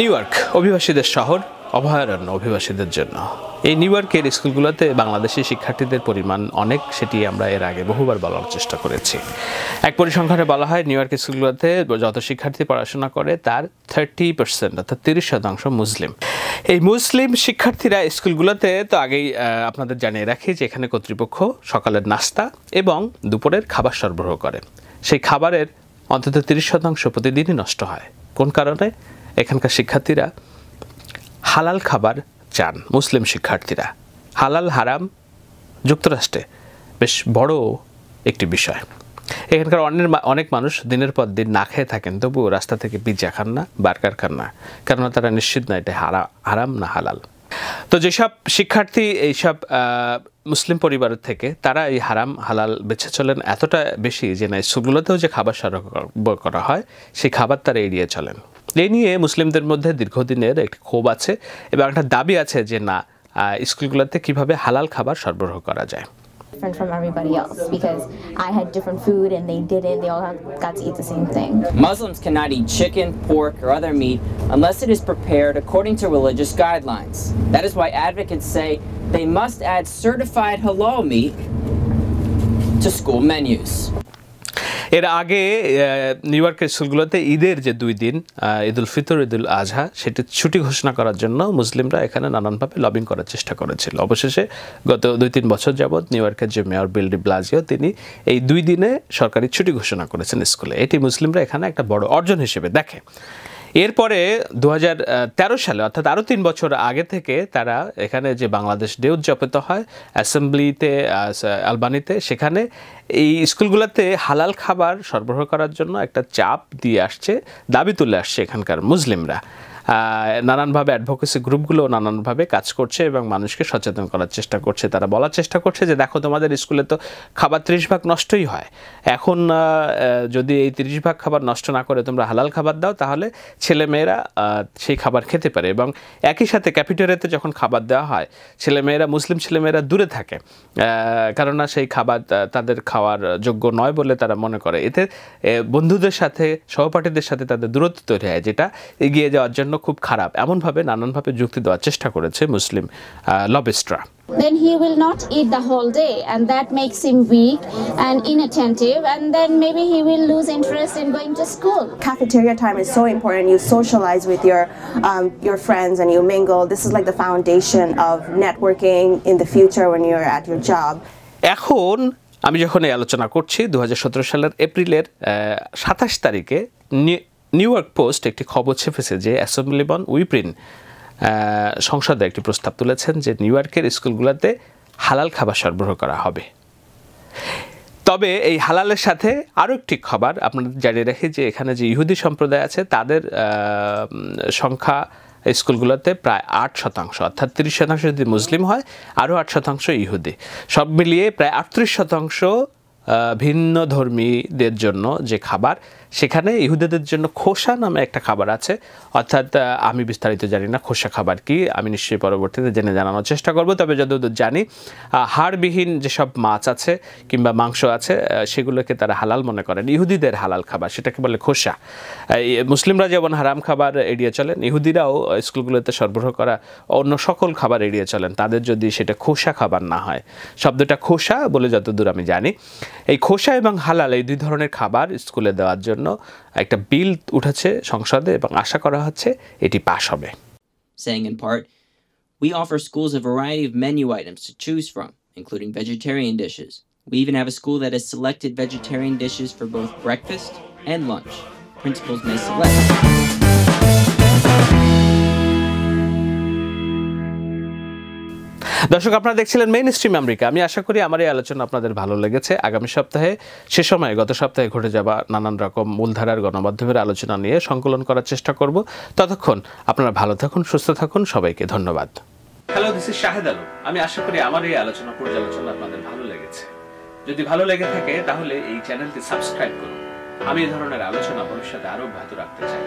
New York অভিবাসীদের শহর, অভয়ারণ্য অভিবাসীদের জন্য। এই নিউ ইয়র্কের স্কুলগুলোতে বাংলাদেশি শিক্ষার্থীদের পরিমাণ অনেক, সেটি আমরা এর আগে বহুবার বলার চেষ্টা করেছি। এক পরিসংখ্যানে বলা হয় নিউ ইয়র্ক স্কুলগুলোতে যত শিক্ষার্থী পড়াশোনা করে, তার থার্টি পার্সেন্ট অর্থাৎ তিরিশ শতাংশ মুসলিম। এই মুসলিম শিক্ষার্থীরা স্কুলগুলোতে তো আগেই আপনাদের জানিয়ে রাখি যে এখানে কর্তৃপক্ষ সকালের নাস্তা এবং দুপুরের খাবার সরবরাহ করে। সেই খাবারের অন্তত তিরিশ শতাংশ প্রতিদিনই নষ্ট হয়। কোন কারণে? এখানকার শিক্ষার্থীরা হালাল খাবার চান, মুসলিম শিক্ষার্থীরা। হালাল হারাম যুক্তরাষ্ট্রে বেশ বড় একটি বিষয়। এখানকার অনেক অনেক মানুষ দিনের পর দিন না খেয়ে থাকেন, তবুও রাস্তা থেকে পিজ্জা খান না, বার্গার খান না, কেননা তারা নিশ্চিত না এটা হারা, হারাম না হালাল। তো যেসব শিক্ষার্থী, এইসব মুসলিম পরিবারের থেকে তারা এই হারাম, হালাল বেছে চলেন এতটা বেশি যে না স্কুলগুলোতেও যে খাবার সরবরাহ করা হয়, সেই খাবার তারা এড়িয়ে চলেন। এই নিয়ে মুসলিমদের মধ্যে দীর্ঘদিনের একটি ক্ষোভ আছে এবং একটা দাবি আছে যে না স্কুলগুলোতে কীভাবে হালাল খাবার সরবরাহ করা যায় different from everybody else because I had different food and they didn't. They all got to eat the same thing. Muslims cannot eat chicken, pork, or other meat unless it is prepared according to religious guidelines. That is why advocates say they must add certified halal meat to school menus. এর আগে new ইয়র্কের স্কুলগুলোতে ঈদের যে দুই দিন ঈদ ঈদুল ফিতর, ঈদুল আজহা, সেটি ছুটি ঘোষণা করার জন্য মুসলিমরা এখানে নানানভাবে লবিং করার চেষ্টা করেছিল। অবশেষে গত দুই তিন বছর যাবৎ নিউ ইয়র্কের যে মেয়র বিল ডি ব্লাজিও তিনি এই দুই দিনে সরকারি ছুটি ঘোষণা করেছেন স্কুলে। এটি মুসলিমরা এখানে একটা বড় অর্জন হিসেবে দেখে। এরপরে দু তেরো সালে, অর্থাৎ আরও তিন বছর আগে থেকে তারা এখানে যে বাংলাদেশ ডে উদযাপিত হয়, অ্যাসেম্বলিতে আলবানিতে, সেখানে এই স্কুলগুলোতে হালাল খাবার সরবরাহ করার জন্য একটা চাপ দিয়ে আসছে, দাবি তুলে আসছে এখানকার মুসলিমরা। নানানভাবে অ্যাডভোকেসি গ্রুপগুলো নানানভাবে কাজ করছে এবং মানুষকে সচেতন করার চেষ্টা করছে। তারা বলার চেষ্টা করছে যে, দেখো, তোমাদের স্কুলে তো খাবার ত্রিশ ভাগ নষ্টই হয়। এখন যদি এই তিরিশ ভাগ খাবার নষ্ট না করে তোমরা হালাল খাবার দাও, তাহলে ছেলেমেয়েরা সেই খাবার খেতে পারে। এবং একই সাথে ক্যাপিটারিয়াতে যখন খাবার দেওয়া হয়, ছেলেমেয়েরা, মুসলিম ছেলেমেয়েরা দূরে থাকে। কেননা সেই খাবার তাদের খাওয়ার যোগ্য নয় বলে তারা মনে করে। এতে বন্ধুদের সাথে, সহপাঠীদের সাথে তাদের দূরত্ব তৈরি হয়, যেটা এগিয়ে যাওয়ার জন্য খুব খারাপ এমনভাবে নানানভাবে যুক্তি দেওয়ার চেষ্টা করেছে মুসলিম লবিস্টরা then he will not eat the whole day and that makes him weak and inattentive and then maybe he will lose interest in going to school cafeteria time is so important. You socialize with your um, your friends and you mingle. This is like the foundation of networking in the future when you're at your job. এখন আমি যখন এই আলোচনা করছি দু হাজার সতেরো সালের এপ্রিলের সাতাশ তারিখে নি- নিউ ইয়র্ক পোস্ট একটি খবর ছেপেছে যে অ্যাসেম্বলিবন উইপ্রিন সংসদে একটি প্রস্তাব তুলেছেন যে নিউ ইয়র্কের স্কুলগুলোতে হালাল খাবার সরবরাহ করা হবে। তবে এই হালালের সাথে আরও একটি খবর আপনাদের জানিয়ে রাখি যে এখানে যে ইহুদি সম্প্রদায় আছে, তাদের সংখ্যা স্কুলগুলোতে প্রায় আট শতাংশ, অর্থাৎ তিরিশ শতাংশ যদি মুসলিম হয়, আরও আট শতাংশ ইহুদি। সব মিলিয়ে প্রায় আটত্রিশ শতাংশ ভিন্ন ধর্মীদের জন্য যে খাবার সেখানে ইহুদিদের জন্য খোসা নামে একটা খাবার আছে। অর্থাৎ আমি বিস্তারিত জানি না খোসা খাবার কি, আমি নিশ্চয়ই পরবর্তীতে জেনে জানানোর চেষ্টা করব। তবে যতদূর জানি হাড়বিহীন যেসব মাছ আছে কিংবা মাংস আছে সেগুলোকে তারা হালাল মনে করেন। ইহুদিদের হালাল খাবার, সেটাকে বলে খোসা। মুসলিমরা যেমন হারাম খাবার এড়িয়ে চলেন, ইহুদিরাও স্কুলগুলোতে সরবরাহ করা অন্য সকল খাবার এড়িয়ে চলেন। তাদের যদি সেটা খোসা খাবার না হয়, শব্দটা খোসা বলে যতদূর আমি জানি। এই খোসা এবং হালাল এই দুই ধরনের খাবার স্কুলে দেওয়ার জন্য একটা বিল উঠেছে সংসদে এবং আশা করা হচ্ছে এটি পাশ হবে saying in part, We offer schools a variety of menu items to choose from, including vegetarian dishes. We even have a school that has selected vegetarian dishes for both breakfast and lunch. Principals may select. দর্শক, আপনারা দেখছিলেন main stream America. আমি আশা করি আমার এই আলোচনা আপনাদের ভালো লেগেছে। আগামী সপ্তাহে সে সময়, গত সপ্তাহে ঘটে যাওয়া নানান রকম মূলধারার গণমাধ্যমের আলোচনা নিয়ে সংকলন করার চেষ্টা করব। ততক্ষণ আপনারা ভালো থাকুন, সুস্থ থাকুন। সবাইকে ধন্যবাদ। Hello this is Shahed Alam আমি আশা করি আমার এই আলোচনা পর্যালোচনা আপনাদের ভালো লেগেছে। যদি ভালো লেগে থাকে, তাহলে এই চ্যানেলটি সাবস্ক্রাইব করুন। আমি এই ধরনের আলোচনা ভবিষ্যতে আরও অব্যাহত রাখতে চাই।